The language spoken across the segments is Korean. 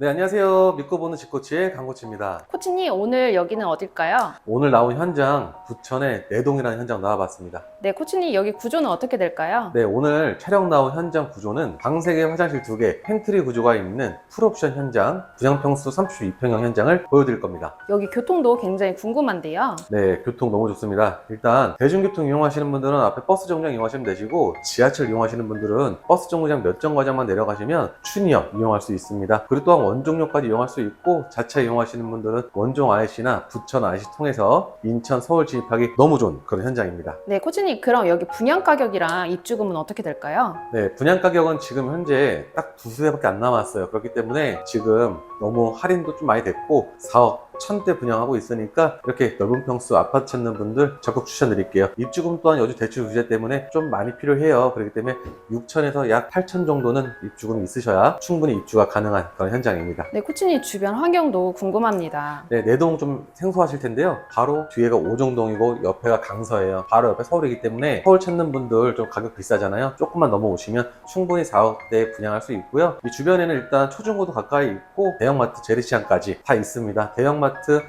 네, 안녕하세요. 믿고 보는 직코치의 강코치입니다. 코치님 오늘 여기는 어딜까요? 오늘 나온 현장, 부천의 내동이라는 현장 나와봤습니다. 네, 코치님 여기 구조는 어떻게 될까요? 네, 오늘 촬영 나온 현장 구조는 방세개 화장실 2개, 팬트리 구조가 있는 풀옵션 현장, 분양평수 32평형 현장을 보여드릴 겁니다. 여기 교통도 굉장히 궁금한데요. 네, 교통 너무 좋습니다. 일단 대중교통 이용하시는 분들은 앞에 버스 정류장 이용하시면 되시고 지하철 이용하시는 분들은 버스 정류장 몇 정거장만 내려가시면 춘이역 이용할 수 있습니다. 그리고 또한 원종역까지 이용할 수 있고 자차 이용하시는 분들은 원종 IC나 부천 IC 통해서 인천, 서울 진입하기 너무 좋은 그런 현장입니다. 네, 코치님 그럼 여기 분양 가격이랑 입주금은 어떻게 될까요? 네, 분양 가격은 지금 현재 딱 두세 대밖에 안 남았어요. 그렇기 때문에 지금 너무 할인도 좀 많이 됐고 4억 1000대 분양하고 있으니까 이렇게 넓은 평수 아파트 찾는 분들 적극 추천드릴게요. 입주금 또한 여주 대출 규제 때문에 좀 많이 필요해요. 그렇기 때문에 6천에서 약 8천 정도는 입주금이 있으셔야 충분히 입주가 가능한 그런 현장입니다. 네, 코치님 주변 환경도 궁금합니다. 네, 내동 좀 생소하실 텐데요. 바로 뒤에가 오정동이고 옆에가 강서예요. 바로 옆에 서울이기 때문에 서울 찾는 분들 좀 가격 비싸잖아요. 조금만 넘어오시면 충분히 4억대 분양할 수 있고요. 이 주변에는 일단 초중고도 가까이 있고 대형마트, 재래시장까지 다 있습니다. 대형마트,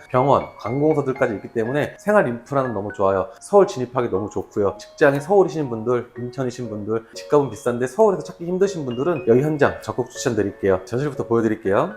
병원, 관공서들까지 있기 때문에 생활 인프라는 너무 좋아요. 서울 진입하기 너무 좋고요. 직장이 서울이신 분들, 인천이신 분들, 집값은 비싼데 서울에서 찾기 힘드신 분들은 여기 현장 적극 추천드릴게요. 전실부터 보여드릴게요.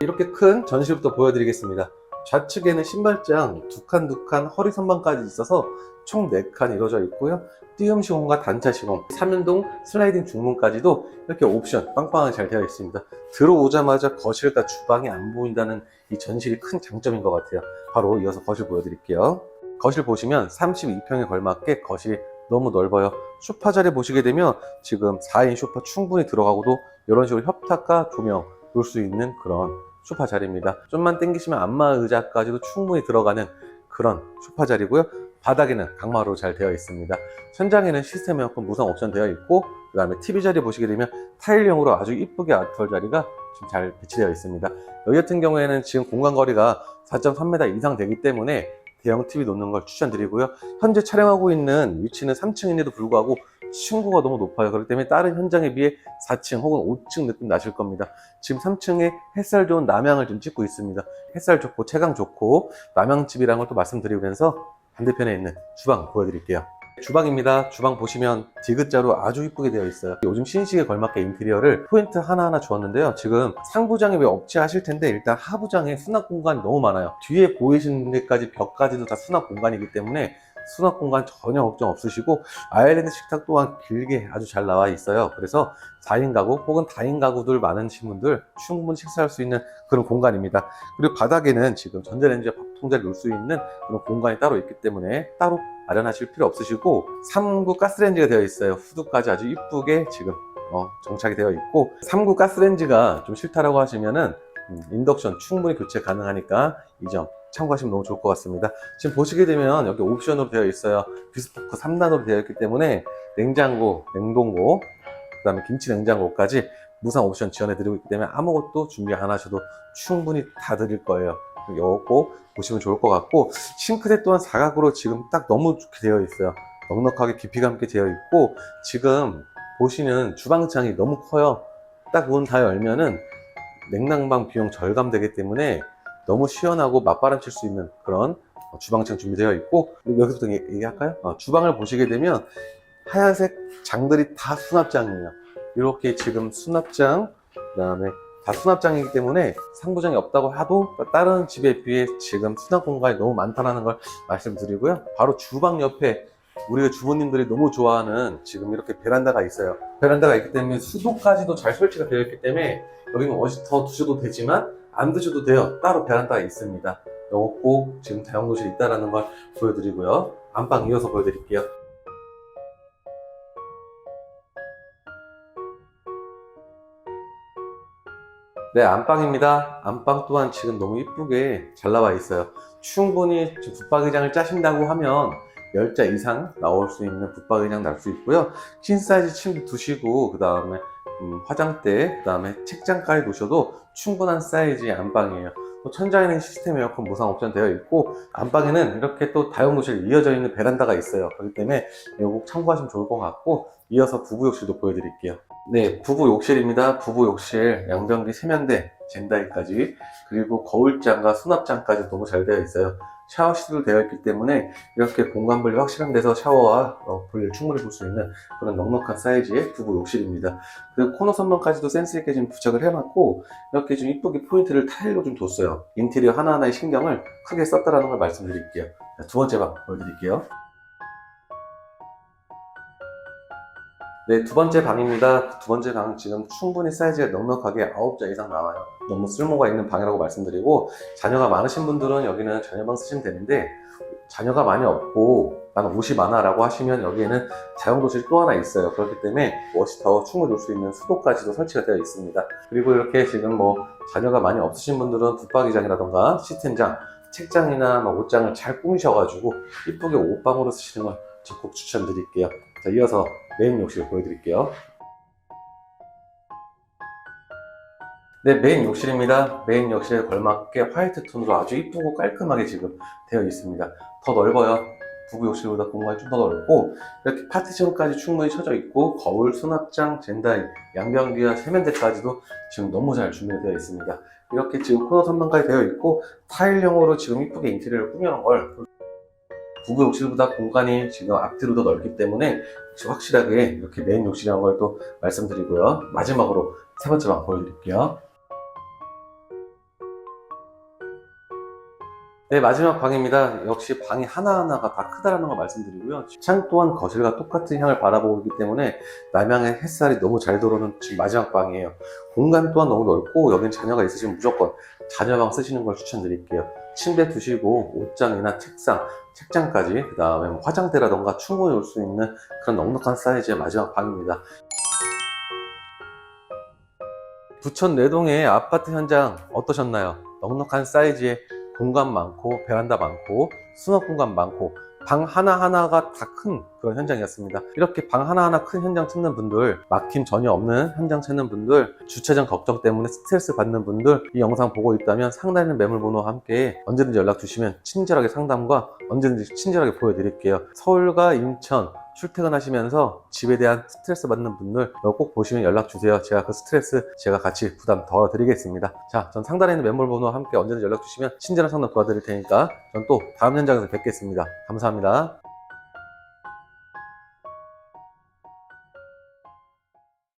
이렇게 큰 전실부터 보여드리겠습니다. 좌측에는 신발장 두 칸 두 칸 허리 선반까지 있어서 총 4칸 이루어져 있고요. 띄움 시공과 단차 시공, 3연동 슬라이딩 중문까지도 이렇게 옵션 빵빵하게 잘 되어 있습니다. 들어오자마자 거실과 주방이 안 보인다는 이 전실이 큰 장점인 것 같아요. 바로 이어서 거실 보여드릴게요. 거실 보시면 32평에 걸맞게 거실이 너무 넓어요. 소파 자리 보시게 되면 지금 4인 소파 충분히 들어가고도 이런 식으로 협탁과 조명 놓을 수 있는 그런 소파 자리입니다. 좀만 당기시면 안마 의자까지도 충분히 들어가는 그런 소파 자리고요. 바닥에는 강마루로 잘 되어 있습니다. 천장에는 시스템 에어컨 무상 옵션 되어 있고 그 다음에 TV 자리 보시게 되면 타일형으로 아주 이쁘게 아트월 자리가 지금 잘 배치되어 있습니다. 여기 같은 경우에는 지금 공간 거리가 4.3m 이상 되기 때문에 대형 TV 놓는 걸 추천드리고요. 현재 촬영하고 있는 위치는 3층인데도 불구하고 층고가 너무 높아요. 그렇기 때문에 다른 현장에 비해 4층 혹은 5층 느낌 나실 겁니다. 지금 3층에 햇살 좋은 남향을 좀 찍고 있습니다. 햇살 좋고 채광 좋고 남향집이라는 걸 또 말씀드리면서 반대편에 있는 주방 보여드릴게요. 주방입니다. 주방 보시면 디귿자로 아주 이쁘게 되어 있어요. 요즘 신식에 걸맞게 인테리어를 포인트 하나하나 주었는데요. 지금 상부장에 왜 없지 하실 텐데 일단 하부장에 수납 공간이 너무 많아요. 뒤에 보이시는 데까지 벽까지도 다 수납 공간이기 때문에 수납 공간 전혀 걱정 없으시고 아일랜드 식탁 또한 길게 아주 잘 나와 있어요. 그래서 4인 가구 혹은 다인 가구들 많으신 분들 충분히 식사할 수 있는 그런 공간입니다. 그리고 바닥에는 지금 전자레인지와 밥 통자를 놓을 수 있는 그런 공간이 따로 있기 때문에 따로 마련하실 필요 없으시고 3구 가스레인지가 되어 있어요. 후드까지 아주 이쁘게 지금 어, 정착이 되어 있고 3구 가스레인지가 좀 싫다라고 하시면은 음, 인덕션 충분히 교체 가능하니까 이 점 참고하시면 너무 좋을 것 같습니다. 지금 보시게 되면 여기 옵션으로 되어 있어요. 비스포크 3단으로 되어 있기 때문에 냉장고, 냉동고, 그 다음에 김치 냉장고까지 무상 옵션 지원해 드리고 있기 때문에 아무것도 준비 안 하셔도 충분히 다 드릴 거예요. 요거 보시면 좋을 것 같고 싱크대 또한 사각으로 지금 딱 너무 좋게 되어 있어요. 넉넉하게 깊이감 있게 되어 있고 지금 보시는 주방창이 너무 커요. 딱 문 다 열면은 냉난방 비용 절감되기 때문에 너무 시원하고 맞바람 칠 수 있는 그런 어, 주방창 준비되어 있고 여기서부터 얘기- 얘기할까요? 어, 주방을 보시게 되면 하얀색 장들이 다 수납장이에요. 이렇게 지금 수납장, 그 다음에 다 수납장이기 때문에 상부장이 없다고 해도 다른 집에 비해 지금 수납 공간이 너무 많다는 걸 말씀드리고요. 바로 주방 옆에 우리가 주부님들이 너무 좋아하는 지금 이렇게 베란다가 있어요. 베란다가 있기 때문에 수도까지도 잘 설치가 되어 있기 때문에 여기는 어디 더 두셔도 되지만 안 드셔도 돼요. 따로 베란다가 있습니다. 요거 꼭 지금 다용도실이 있다는 걸 보여드리고요. 안방 이어서 보여드릴게요. 네, 안방입니다. 안방 또한 지금 너무 이쁘게 잘 나와 있어요. 충분히 붙박이장을 짜신다고 하면 10자 이상 나올 수 있는 붙박이장 날 수 있고요. 퀸 사이즈 침대 두시고, 그 다음에 음, 화장대, 그 다음에 책장까지 놓으셔도 충분한 사이즈의 안방이에요. 또 천장에는 시스템 에어컨 무상 옵션 되어 있고, 안방에는 이렇게 또 다용도실 이어져 있는 베란다가 있어요. 그렇기 때문에 이거 꼭 참고하시면 좋을 것 같고, 이어서 부부욕실도 보여드릴게요. 네, 부부 욕실입니다. 부부 욕실, 양변기 세면대, 젠다이까지, 그리고 거울장과 수납장까지 너무 잘 되어 있어요. 샤워실도 되어 있기 때문에 이렇게 공간 분리 확실한 데서 샤워와 어, 볼일을 충분히 볼 수 있는 그런 넉넉한 사이즈의 부부 욕실입니다. 그리고 코너 선반까지도 센스 있게 좀 부착을 해놨고 이렇게 좀 이쁘게 포인트를 타일로 좀 뒀어요. 인테리어 하나하나의 신경을 크게 썼다라는 걸 말씀드릴게요. 자, 두 번째 방 보여드릴게요. 네, 두 번째 방입니다. 두 번째 방 지금 충분히 사이즈가 넉넉하게 9자 이상 나와요. 너무 쓸모가 있는 방이라고 말씀드리고 자녀가 많으신 분들은 여기는 자녀방 쓰시면 되는데 자녀가 많이 없고 난 옷이 많아 라고 하시면 여기에는 자영도실이 또 하나 있어요. 그렇기 때문에 워시터 충분히 놓을 수 있는 수도까지도 설치가 되어 있습니다. 그리고 이렇게 지금 뭐 자녀가 많이 없으신 분들은 붙박이장이라던가 시트장, 책장이나 뭐 옷장을 잘 꾸미셔가지고 이쁘게 옷방으로 쓰시는 걸 적극 추천드릴게요. 자, 이어서 메인 욕실 보여드릴게요. 네, 메인 욕실입니다. 메인 욕실에 걸맞게 화이트 톤으로 아주 이쁘고 깔끔하게 지금 되어 있습니다. 더 넓어요. 부부 욕실보다 공간이 좀 더 넓고 이렇게 파티션까지 충분히 쳐져 있고 거울, 수납장, 젠다이, 양변기와 세면대까지도 지금 너무 잘 준비되어 있습니다. 이렇게 지금 코너 선반까지 되어 있고 타일형으로 지금 이쁘게 인테리어를 꾸며놓은 걸 부부 욕실보다 공간이 지금 앞뒤로 더 넓기 때문에 확실하게 이렇게 메인 욕실이라는 걸 또 말씀드리고요. 마지막으로 세 번째 방 보여드릴게요. 네, 마지막 방입니다. 역시 방이 하나하나가 다 크다라는 걸 말씀드리고요. 창 또한 거실과 똑같은 향을 바라보고 있기 때문에 남향의 햇살이 너무 잘 들어오는 지금 마지막 방이에요. 공간 또한 너무 넓고 여긴 자녀가 있으시면 무조건 자녀방 쓰시는 걸 추천드릴게요. 침대 두시고 옷장이나 책상, 책장까지 그 다음에 뭐 화장대라던가 충분히 올 수 있는 그런 넉넉한 사이즈의 마지막 방입니다. 부천 내동의 아파트 현장 어떠셨나요? 넉넉한 사이즈의 공간 많고 베란다 많고 수납 공간 많고 방 하나하나가 다 큰 그런 현장이었습니다. 이렇게 방 하나하나 큰 현장 찾는 분들, 막힘 전혀 없는 현장 찾는 분들, 주차장 걱정 때문에 스트레스 받는 분들, 이 영상 보고 있다면 상단에 있는 매물 번호와 함께 언제든지 연락 주시면 친절하게 상담과 언제든지 친절하게 보여드릴게요. 서울과 인천, 출퇴근하시면서 집에 대한 스트레스 받는 분들 이거 꼭 보시면 연락 주세요. 제가 그 스트레스 제가 같이 부담 덜어 드리겠습니다. 자, 전 상단에 있는 매물 번호와 함께 언제든지 연락 주시면 친절한 상담 도와드릴 테니까 전 또 다음 현장에서 뵙겠습니다. 감사합니다.